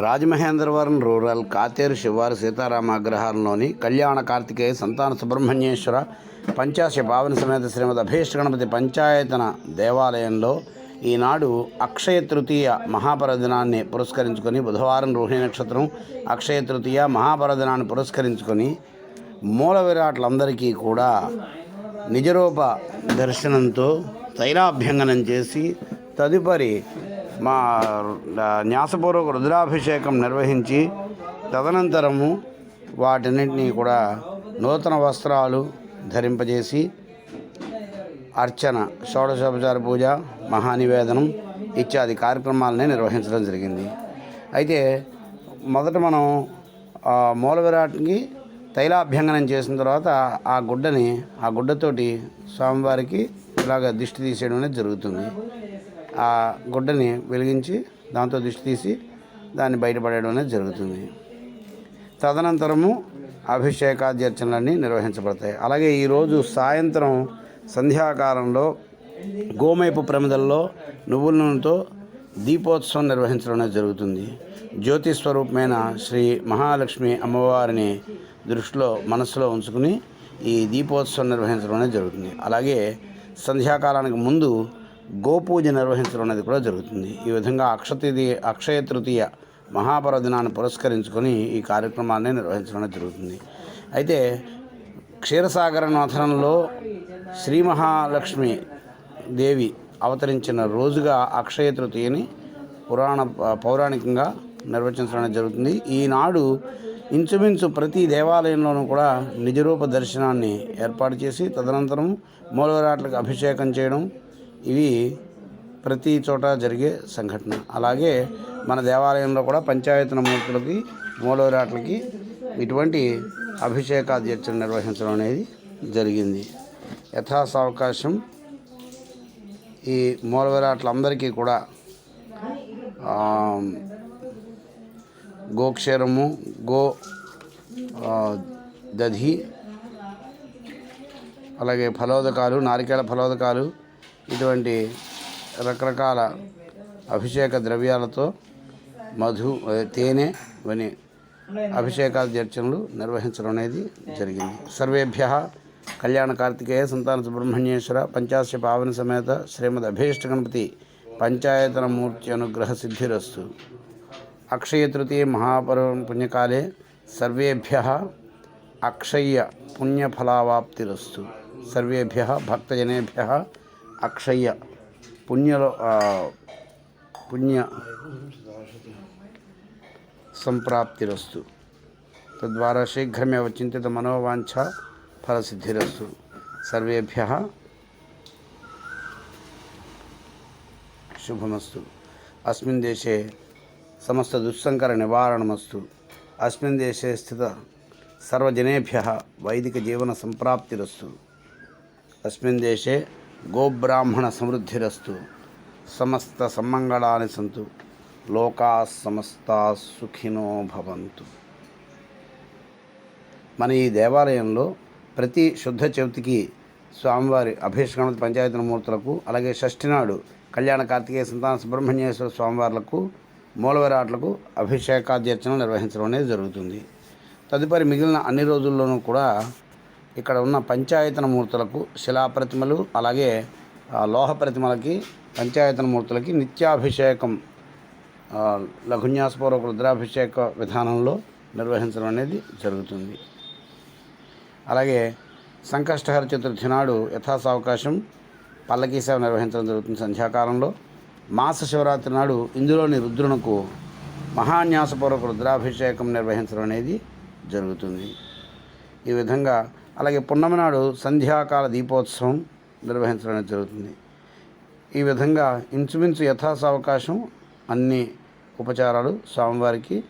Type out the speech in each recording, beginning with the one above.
Rajamahendravaram rural Katheru శివారు సీతారామ అగ్రహారంలోని కళ్యాణ కార్తికేయ సంతాన సుబ్రహ్మణ్యేశ్వర పంచాశ పావన సమేత శ్రీమద్ అభీష్ట గణపతి పంచాయతన దేవాలయంలో ఈనాడు అక్షయ తృతీయ మహాపరదినాన్ని పురస్కరించుకొని బుధవారం రోహిణి నక్షత్రం అక్షయ తృతీయ మహాపరదినాన్ని పురస్కరించుకొని మూల విరాట్లందరికీ కూడా నిజరూప దర్శనంతో తైలాభ్యంగనం చేసి తదుపరి మా న్యాసపూర్వక రుద్రాభిషేకం నిర్వహించి తదనంతరము వాటన్నింటినీ కూడా నూతన వస్త్రాలు ధరింపజేసి అర్చన షోడశోపచార పూజ మహానివేదనం ఇత్యాది కార్యక్రమాలని నిర్వహించడం జరిగింది. అయితే మొదట మనం మూల విరాట్కి తైలాభ్యంగనం చేసిన తర్వాత ఆ గుడ్డని ఆ గుడ్డతోటి స్వామివారికి ఇలాగ దిష్టి తీసేయడం అనేది జరుగుతుంది. ఆ గుడ్డని వెలిగించి దాంతో దిష్టి తీసి దాన్ని బయటపడేయడం అనేది జరుగుతుంది. తదనంతరము అభిషేకాధ్యర్చనలన్నీ నిర్వహించబడతాయి. అలాగే ఈరోజు సాయంత్రం సంధ్యాకాలంలో గోమైపు ప్రమిదల్లో నువ్వుల నూనెతో దీపోత్సవం నిర్వహించడం అనేది జరుగుతుంది. జ్యోతి స్వరూపమైన శ్రీ మహాలక్ష్మి అమ్మవారిని దృష్టిలో మనసులో ఉంచుకుని ఈ దీపోత్సవం నిర్వహించడం అనేది జరుగుతుంది. అలాగే సంధ్యాకాలానికి ముందు గోపూజ నిర్వహించడం అనేది కూడా జరుగుతుంది. ఈ విధంగా అక్షతీ అక్షయ తృతీయ మహాపర్వదినాన్ని పురస్కరించుకొని ఈ కార్యక్రమాన్ని నిర్వహించడం జరుగుతుంది. అయితే క్షీరసాగర నాథనంలో శ్రీ మహాలక్ష్మి దేవి అవతరించిన రోజుగా అక్షయ తృతీయని పురాణ పౌరాణికంగా నిర్వచించడం అనేది జరుగుతుంది. ఈనాడు ఇంచుమించు ప్రతి దేవాలయంలోనూ కూడా నిజరూప దర్శనాన్ని ఏర్పాటు చేసి తదనంతరం మూలవరాట్లకు అభిషేకం చేయడం ఇవి ప్రతి చోట జరిగే సంఘటన. అలాగే మన దేవాలయంలో కూడా పంచాయతన మూర్తులకి మూలవరాట్లకి ఇటువంటి అభిషేకాధ్యక్షను నిర్వహించడం అనేది జరిగింది. యథాసావకాశం ఈ మూలవిరాట్లందరికీ కూడా గోక్షేరము గో దధి అలాగే ఫలోదకాలు నారికేళ ఫలోదకాలు ఇటువంటి రకరకాల అభిషేక ద్రవ్యాలతో మధు తేనె ఇవన్నీ అభిషేకాధ్యర్చనలు నిర్వహించడం అనేది జరిగింది. సర్వేభ్య కళ్యాణ కార్తికేయ సంతాన సుబ్రహ్మణ్యేశ్వర పంచాశ పావన సమేత శ్రీమద్ అభీష్ట గణపతి పంచాయతన మూర్తి అనుగ్రహ సిద్ధిరస్తు. అక్షయ తృతీయ మహాపర్వ పుణ్యకాలే సర్వేభ్య అక్షయ్య పుణ్యఫలావాప్తిరస్తు. సర్వేభ్య భక్తజనేభ్య అక్షయ్య. పుణ్యలో పుణ్య సంప్రాప్తిరస్తు. తద్వారా శీఘ్రమేవ చింతిత మనోవాంఛ ఫలసిద్ధిరస్తు. సర్వేభ్య శుభమస్తు. అస్మిన్ దేశే సమస్త దుస్సంకర నివారణమస్తు. అస్మిన్ దేశే స్థిత సర్వజనేభ్య వైదిక జీవన సంప్రాప్తిరస్తు. అస్మిన్ దేశే గోబ్రాహ్మణ సమృద్ధిరస్తు. సమస్త సమ్మంగళాని సంతు. లోకా సమస్తా సుఖినో భవంతు. మన ఈ దేవాలయంలో ప్రతి శుద్ధ చవితికి స్వామివారి అభిషేకణ పంచాయతీ మూర్తులకు అలాగే షష్ఠి నాడు కళ్యాణ కార్తికేయ సంతాన సుబ్రహ్మణ్యేశ్వర స్వామివార్లకు మూలవరాట్లకు అభిషేకాధ్యర్చన నిర్వహించడం అనేది జరుగుతుంది. తదుపరి మిగిలిన అన్ని రోజుల్లోనూ కూడా ఇక్కడ ఉన్న పంచాయతన మూర్తులకు శిలాప్రతిమలు అలాగే లోహ ప్రతిమలకి పంచాయతన మూర్తులకి నిత్యాభిషేకం లఘున్యాసపూర్వక రుద్రాభిషేక విధానంలో నిర్వహించడం అనేది జరుగుతుంది. అలాగే సంకష్టహర చతుర్థి నాడు యథాసావకాశం పల్లకీ సేవ నిర్వహించడం జరుగుతుంది సంధ్యాకాలంలో. మాస శివరాత్రి నాడు ఇందులోని రుద్రునకు మహాన్యాసపూర్వక రుద్రాభిషేకం నిర్వహించడం అనేది జరుగుతుంది. ఈ విధంగా అలాగే పున్నమి నాడు సంధ్యాకాల దీపోత్సవం నిర్వహించడం అనేది జరుగుతుంది. ఈ విధంగా ఇంచుమించు యథాసావకాశం అన్ని ఉపచారాలు స్వామివారికి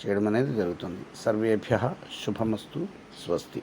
చేయడం అనేది జరుగుతుంది. సర్వేభ్య శుభమస్తు స్వస్తి.